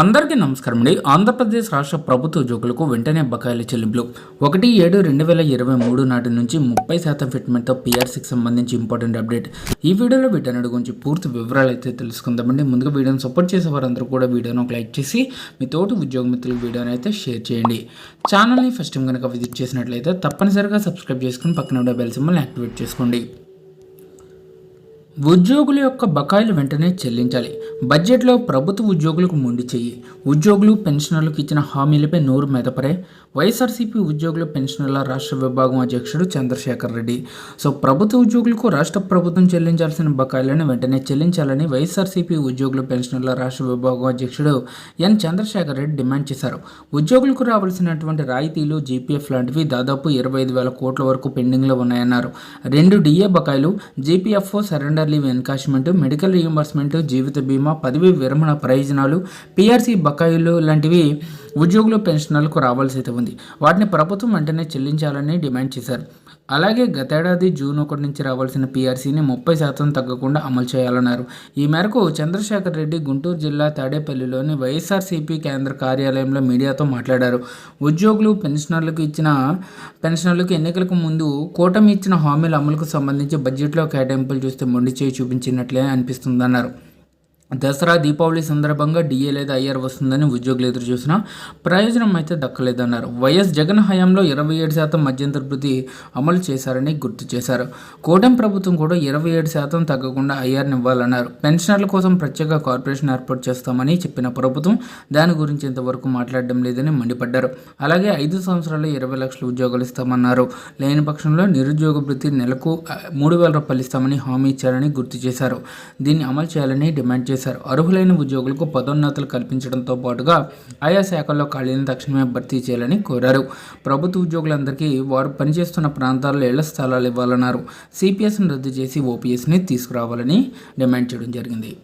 అందరికీ నమస్కారం అండి. ఆంధ్రప్రదేశ్ రాష్ట్ర ప్రభుత్వ ఉద్యోగులకు వెంటనే బకాయిల చెల్లింపులు. ఒకటి ఏడు రెండు వేల ఇరవై మూడు నాటి నుంచి ముప్పై శాతం ఫిట్మెంట్తో పీఆర్సీకి సంబంధించి ఇంపార్టెంట్ అప్డేట్. ఈ వీడియోలో వీటన్నిటి గురించి పూర్తి వివరాలు అయితే తెలుసుకుందామండి. ముందుగా వీడియోని సపోర్ట్ చేసే వారందరూ కూడా వీడియోను ఒక లైక్ చేసి మీ తోటి ఉద్యోగ మిత్రులకు వీడియోని అయితే షేర్ చేయండి. ఛానల్ని ఫస్ట్ టైం కనుక విజిట్ చేసినట్లయితే తప్పనిసరిగా సబ్స్క్రైబ్ చేసుకుని పక్కన ఉండే బెల్ సింబల్ని యాక్టివేట్ చేసుకోండి. ఉద్యోగుల యొక్క బకాయిలు వెంటనే చెల్లించాలి. బడ్జెట్లో ప్రభుత్వ ఉద్యోగులకు మొండి చెయ్యి ఉద్యోగులు పెన్షనర్లకు ఇచ్చిన హామీలపై నోరు మెదపరే. వైఎస్ఆర్సీపీ ఉద్యోగుల పెన్షనర్ల రాష్ట్ర విభాగం అధ్యక్షుడు చంద్రశేఖర్ రెడ్డి. సో ప్రభుత్వ ఉద్యోగులకు రాష్ట్ర ప్రభుత్వం చెల్లించాల్సిన బకాయిలను వెంటనే చెల్లించాలని వైఎస్ఆర్సీపీ ఉద్యోగుల పెన్షనర్ల రాష్ట్ర విభాగం అధ్యక్షుడు ఎన్. చంద్రశేఖర్ రెడ్డి డిమాండ్ చేశారు. ఉద్యోగులకు రావాల్సినటువంటి రాయితీలు జీపీఎఫ్ లాంటివి దాదాపు ఇరవై ఐదు వేల కోట్ల వరకు పెండింగ్లో ఉన్నాయన్నారు. రెండు డిఏ బకాయిలు జీపీఎఫ్ఓ surrender leave encashment medical reimbursement జీవిత బీమా పదవి విరమణ ప్రయోజనాలు పీఆర్సీ బకాయిలు లాంటివి ఉద్యోగులు పెన్షనర్లకు రావాల్సి అయితే ఉంది. వాటిని ప్రభుత్వం వెంటనే చెల్లించాలని డిమాండ్ చేశారు. అలాగే గతేడాది జూన్ ఒకటి నుంచి రావాల్సిన పీఆర్సీని ముప్పై శాతం తగ్గకుండా అమలు చేయాలన్నారు. ఈ మేరకు చంద్రశేఖర్ రెడ్డి గుంటూరు జిల్లా తాడేపల్లిలోని వైఎస్ఆర్సీపీ కేంద్ర కార్యాలయంలో మీడియాతో మాట్లాడారు. ఉద్యోగులు పెన్షనర్లకు ఇచ్చిన పెన్షనర్లకు ఎన్నికలకు ముందు కూటమి ఇచ్చిన హామీల అమలుకు సంబంధించి బడ్జెట్లో కేటాయింపులు చూస్తే మొండి చేయి చూపించినట్లే అనిపిస్తుందన్నారు. దసరా దీపావళి సందర్భంగా డిఏ లేదా ఐఆర్ వస్తుందని ఉద్యోగులు ఎదురు చూసినా ప్రయోజనం అయితే దక్కలేదన్నారు. వైఎస్ జగన్ హయాంలో ఇరవై ఏడు శాతం మధ్యంతర వృద్ధి అమలు చేశారని గుర్తు చేశారు. కూటమి ప్రభుత్వం కూడా ఇరవై ఏడు శాతం తగ్గకుండా ఐఆర్ని ఇవ్వాలన్నారు పెన్షనర్ల కోసం ప్రత్యేక కార్పొరేషన్ ఏర్పాటు చేస్తామని చెప్పిన ప్రభుత్వం దాని గురించి ఇంతవరకు మాట్లాడడం లేదని మండిపడ్డారు. అలాగే ఐదు సంవత్సరాలు ఇరవై లక్షల ఉద్యోగాలు ఇస్తామన్నారు. లేని పక్షంలో నిరుద్యోగ వృత్తి నెలకు మూడు వేల రూపాయలు ఇస్తామని హామీ ఇచ్చారని గుర్తు చేశారు. దీన్ని అమలు చేయాలని డిమాండ్ చేశారు. చేశారు. అర్హులైన ఉద్యోగులకు పదోన్నతులు కల్పించడంతో పాటుగా ఆయా శాఖల్లో ఖాళీలను తక్షణమే భర్తీ చేయాలని కోరారు. ప్రభుత్వ ఉద్యోగులందరికీ వారు పనిచేస్తున్న ప్రాంతాల్లో ఇళ్ళ స్థలాలు ఇవ్వాలన్నారు. సిపిఎస్ను రద్దు చేసి ఓపీఎస్ని తీసుకురావాలని డిమాండ్ చేయడం జరిగింది.